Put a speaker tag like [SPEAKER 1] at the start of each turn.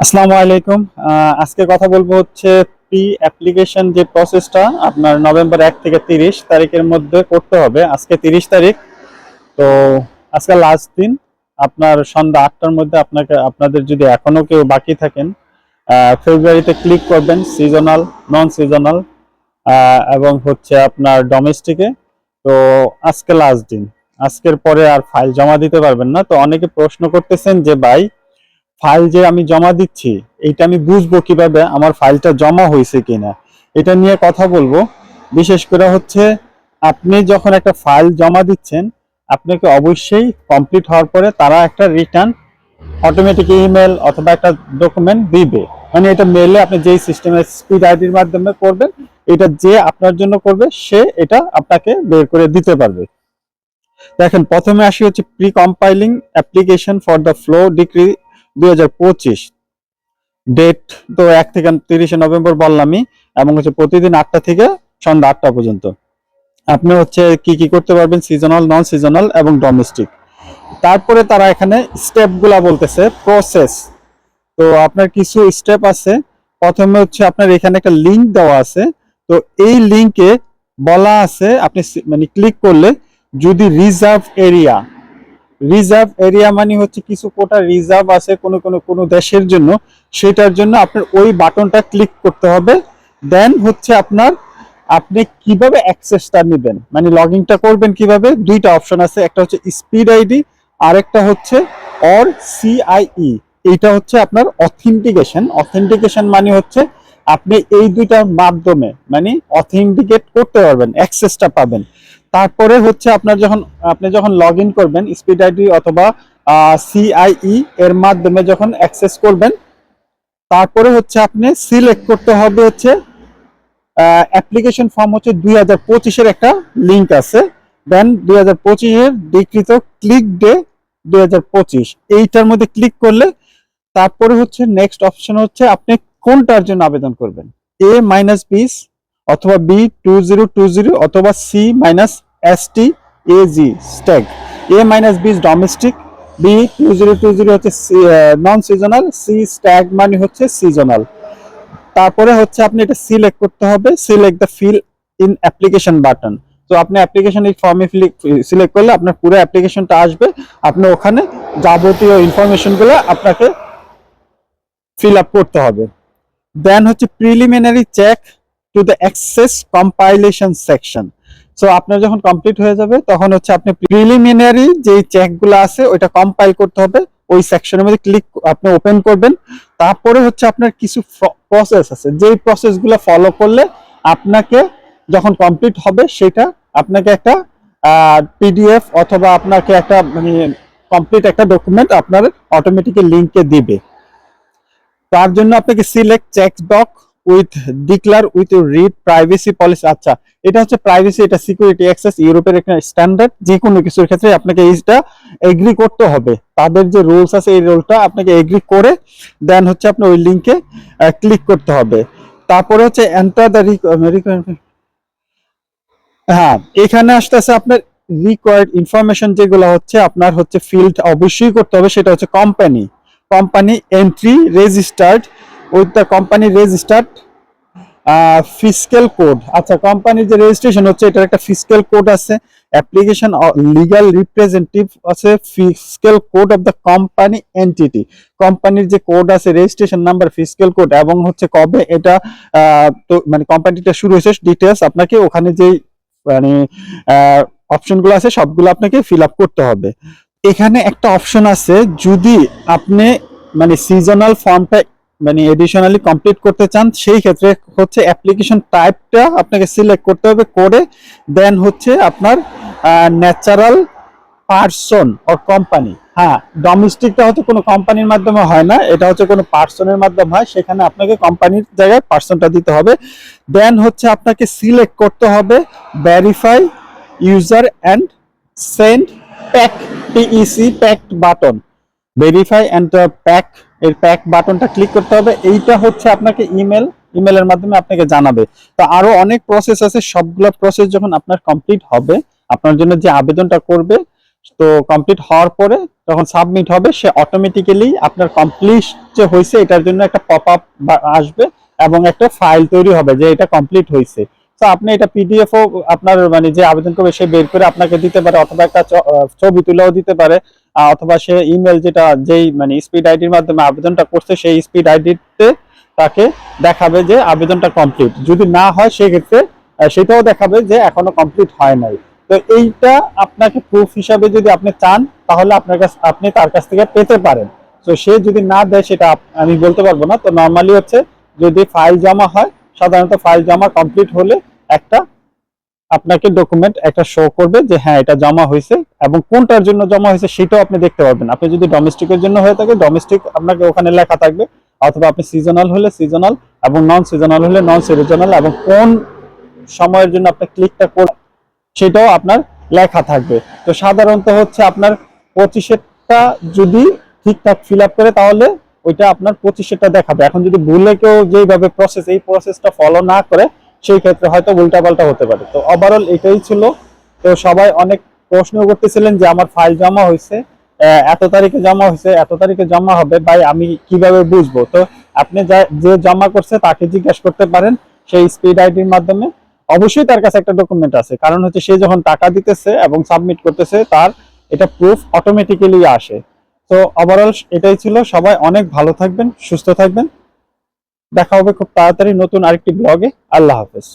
[SPEAKER 1] আসসালামু আলাইকুম। আজকে কথা বলব হচ্ছে প্রি অ্যাপ্লিকেশন যে প্রসেসটা আপনার নভেম্বর এক থেকে তিরিশ তারিখের মধ্যে করতে হবে। আজকে তিরিশ তারিখ। তো আজকে লাস্ট দিন। আপনার সন্ধ্যা আটটার মধ্যে আপনাকে, আপনাদের যদি এখনও কেউ বাকি থাকেন ফেব্রুয়ারিতে ক্লিক করবেন সিজনাল নন সিজনাল এবং হচ্ছে আপনার ডোমেস্টিকে তো আজকে লাস্ট দিন। আজকের পরে আর ফাইল জমা দিতে পারবেন না। তো অনেকে প্রশ্ন করতেছেন যে, ভাই ফাইল যে আমি জমা দিচ্ছি, এইটা আমি বুঝব কীভাবে আমার ফাইলটা জমা হয়েছে কিনা। এটা নিয়ে কথা বলব। বিশেষ করে হচ্ছে, আপনি যখন একটা ফাইল জমা দিচ্ছেন, আপনাকে অবশ্যই কমপ্লিট হওয়ার পরে তারা একটা রিটার্ন অটোমেটিক ইমেল অথবা একটা ডকুমেন্ট দিবে। মানে এটা মেলে আপনি যেই সিস্টেমে স্পিড আইডির মাধ্যমে করবেন, এটা যে আপনার জন্য করবে, সে এটা আপনাকে বের করে দিতে পারবে। দেখেন, প্রথমে আসি হচ্ছে pre compiling application for the flow degree দুই হাজার পঁচিশ। ডেট তো এক থেকে তিরিশে নভেম্বর বললামই, এবং হচ্ছে প্রতিদিন আটটা থেকে সন্ধ্যা আটটা পর্যন্ত। আপনি হচ্ছে কি কি করতে পারবেন সিজনাল নন সিজনাল এবং ডোমেস্টিক তারপরে তারা এখানে স্টেপগুলা বলতেছে প্রসেস তো আপনার কিছু স্টেপ আছে। প্রথমে হচ্ছে আপনার এখানে একটা লিংক দেওয়া আছে। তো এই লিংকে বলা আছে, আপনি মানে ক্লিক করলে যদি রিজার্ভ এরিয়া রিজার্ভ এরিয়া মানে হচ্ছে কিছু কোটা রিজার্ভ আছে কোনো কোনো কোনো দেশের জন্য, সেটার জন্য আপনার ওই বাটনটা ক্লিক করতে হবে। দেন হচ্ছে আপনার, আপনি কীভাবে অ্যাক্সেসটা নেবেন? মানে লগইনটা করবেন কীভাবে? দুইটা অপশন আছে, একটা হচ্ছে স্পিড আইডি আরেকটা হচ্ছে অর সিআইই এইটা হচ্ছে আপনার অথেন্টিকেশন অথেন্টিকেশন মানে হচ্ছে আপনি এই দুইটার মাধ্যমে মানে অথেন্টিকেট করতে পারবেন অ্যাক্সেসটা পাবেন। তারপরে হচ্ছে আপনার যখন, আপনি যখন লগ ইন করবেন স্পিড আইডি অথবা সিআইই এর মাধ্যমে যখন অ্যাক্সেস করবেন, তারপরে হচ্ছে আপনি সিলেক্ট করতে হবে হচ্ছে অ্যাপ্লিকেশন ফর্ম হচ্ছে দুই হাজার পঁচিশের একটা লিঙ্ক আছে। দেন দুই হাজার পঁচিশের ডিকৃত ক্লিক ডে দুই হাজার পঁচিশ। এইটার মধ্যে ক্লিক করলে, তারপরে হচ্ছে নেক্সট অপশন হচ্ছে আপনি কোনটার জন্য আবেদন করবেন? এ মাইনাস বিস অথবা B two zero two zero অথবা C minus S T A G stag A minus bis domestic B two zero two zero হচ্ছে নন সিজনাল সি স্ট্যাগ মানে হচ্ছে সিজনাল তারপরে হচ্ছে আপনি এটা সিলেক্ট করতে হবে। Select the fill in application button তো আপনি অ্যাপ্লিকেশন এই ফর্মে সিলেক্ট করলে আপনার পুরো অ্যাপ্লিকেশনটা আসবে। আপনি ওখানে যাবতীয় ইনফরমেশনগুলো আপনাকে ফিল আপ করতে হবে। দেন হচ্ছে preliminary check to the access compilation section so আপনার যখন কমপ্লিট হয়ে যাবে, তখন হচ্ছে আপনি প্রিলিমিনারি যে চেকগুলো আছে, ওইটা কম্পাইল করতে হবে। ওই সেকশনের মধ্যে ক্লিক আপনি ওপেন করবেন। তারপরে হচ্ছে আপনার কিছু প্রসেস আছে। যেই প্রসেসগুলো ফলো করলে আপনাকে যখন কমপ্লিট হবে, সেটা আপনাকে একটা পিডিএফ অথবা আপনাকে একটা মানে কমপ্লিট একটা ডকুমেন্ট আপনার অটোমেটিক লিঙ্কে দিবে। তার জন্য আপনাকে select check doc with, declare with read privacy policy. আচ্ছা এটা হচ্ছে প্রাইভেসি, এটা সিকিউরিটি অ্যাক্সেস, ইউরোপের একটা স্ট্যান্ডার্ড যে কোনো কিছুর ক্ষেত্রে আপনাকে এইটা এগ্রি করতে হবে। তাদের যে রুলস আছে, এই রুলটা আপনাকে এগ্রি করে দেন হচ্ছে আপনি ওই লিংকে ক্লিক করতে হবে। তারপরে হচ্ছে এন্টার দ্য হ্যাঁ এখানে আসতে আসতেছে আপনার রিকোয়ার্ড ইনফরমেশন যেগুলো হচ্ছে আপনার হচ্ছে ফিল্ড অবশ্যই করতে হবে, সেটা হচ্ছে company company entry registered with the company registered fiscal code আচ্ছা কোম্পানির যে রেজিস্ট্রেশন হচ্ছে, এটার একটা ফিসক্যাল কোড আছে অ্যাপ্লিকেশন লিগাল রিপ্রেজেন্টেটিভ আছে fiscal code of the company entity কোম্পানির যে কোড আছে রেজিস্ট্রেশন নাম্বার ফিসক্যাল কোড এবং হচ্ছে কবে এটা তো মানে কোম্পানিটা শুরু হয়েছে ডিটেলস আপনাকে ওখানে যেই মানে অপশনগুলো আছে, সবগুলো আপনাকে ফিল আপ করতে হবে। এখানে একটা অপশন আছে, যদি আপনি মানে সিজনাল ফর্মটা মানে এডিশনালি কমপ্লিট করতে চান, সেই ক্ষেত্রে হচ্ছে অ্যাপ্লিকেশন টাইপটা আপনাকে সিলেক্ট করতে হবে করে দেন হচ্ছে আপনার ন্যাচারাল পার্সন অর কোম্পানি হ্যাঁ ডোমেস্টিকটা হচ্ছে কোনো কোম্পানির মাধ্যমে হয় না, এটা হচ্ছে কোনো পার্সনের মাধ্যমে হয়, সেখানে আপনাকে কোম্পানির জায়গায় পার্সনটা দিতে হবে। দেন হচ্ছে আপনাকে সিলেক্ট করতে হবে verify user and send pack PEC packed button verify and pack এর প্যাক বাটনটা ক্লিক করতে হবে। এইটা হচ্ছে আপনাকে ইমেল ইমেলের মাধ্যমে আপনাকে জানাবে। তো আরও অনেক প্রসেস আছে, সবগুলো প্রসেস যখন আপনার কমপ্লিট হবে, আপনার জন্য যে আবেদনটা করবে, তো কমপ্লিট হওয়ার পরে যখন সাবমিট হবে, সে অটোমেটিক্যালি আপনার কমপ্লিট যে হয়েছে, এটার জন্য একটা পপ আপ আসবে এবং একটা ফাইল তৈরি হবে যে এটা কমপ্লিট হয়েছে। তো আপনি এটা পিডিএফও আপনার মানে যে আবেদন করবে, সে বের করে আপনাকে দিতে পারে অথবা একটা ছবি তুলেও দিতে পারে। অথবা সে ইমেল যেটা যেই মানে স্পিড আইডির মাধ্যমে আবেদনটা করছে, সেই স্পিড আইডিতে তাকে দেখাবে যে আবেদনটা কমপ্লিট যদি না হয়, সেক্ষেত্রে সেটাও দেখাবে যে এখনও কমপ্লিট হয় নাই। তো এইটা আপনাকে প্রুফ হিসাবে যদি আপনি চান, তাহলে আপনার কাছে, আপনি তার কাছ থেকে পেতে পারেন। তো সে যদি না দেয়, সেটা আমি বলতে পারব না। তো নর্মালি হচ্ছে, যদি ফাইল জমা হয়, সাধারণত ফাইল জমা কমপ্লিট হলে আপনাকে ডকুমেন্ট একটা শো করবে যে হ্যাঁ এটা জমা হয়েছে এবং কোনটার জন্য জমা হয়েছে সেটাও আপনি দেখতে পারবেন। আপনি যদি ডোমেস্টিকের জন্য হয়ে থাকে ডোমেস্টিক আপনাকে ওখানে লেখা থাকবে। অথবা আপনি সিজনাল হলে সিজনাল এবং নন সিজনাল হলে নন সিজনাল এবং কোন সময়ের জন্য আপনি ক্লিকটা করবেন সেটাও আপনার লেখা থাকবে। তো সাধারণত হচ্ছে আপনার পঁচিশেরটা যদি ঠিকঠাক ফিল আপ করে, তাহলে ওইটা আপনার পঁচিশেরটা দেখাবে। এখন যদি ভুলে কেউ যেইভাবে প্রসেস এই প্রসেসটা ফলো না করে সেই ক্ষেত্রে হয়তো উল্টাপাল্টা হতে পারে। তো ওভারঅল এটাই ছিল। তো সবাই অনেক প্রশ্ন করতেছিলেন যে আমার ফাইল জমা হয়েছে এত তারিখে জমা হয়েছে, এত তারিখে জমা হবে ভাই, আমি কীভাবে বুঝব? তো আপনি যে জমা করছে তাকে জিজ্ঞেস করতে পারেন সেই স্পিড আইডির মাধ্যমে। অবশ্যই তার কাছে একটা ডকুমেন্ট আছে। কারণ হচ্ছে সে যখন টাকা দিতেছে এবং সাবমিট করতেছে, তার এটা প্রুফ অটোমেটিক্যালি আসে। তো ওভারঅল এটাই ছিল। সবাই অনেক ভালো থাকবেন, সুস্থ থাকবেন। দেখা হবে খুব তাড়াতাড়ি নতুন আরেকটি ব্লগে আল্লাহ হাফেজ।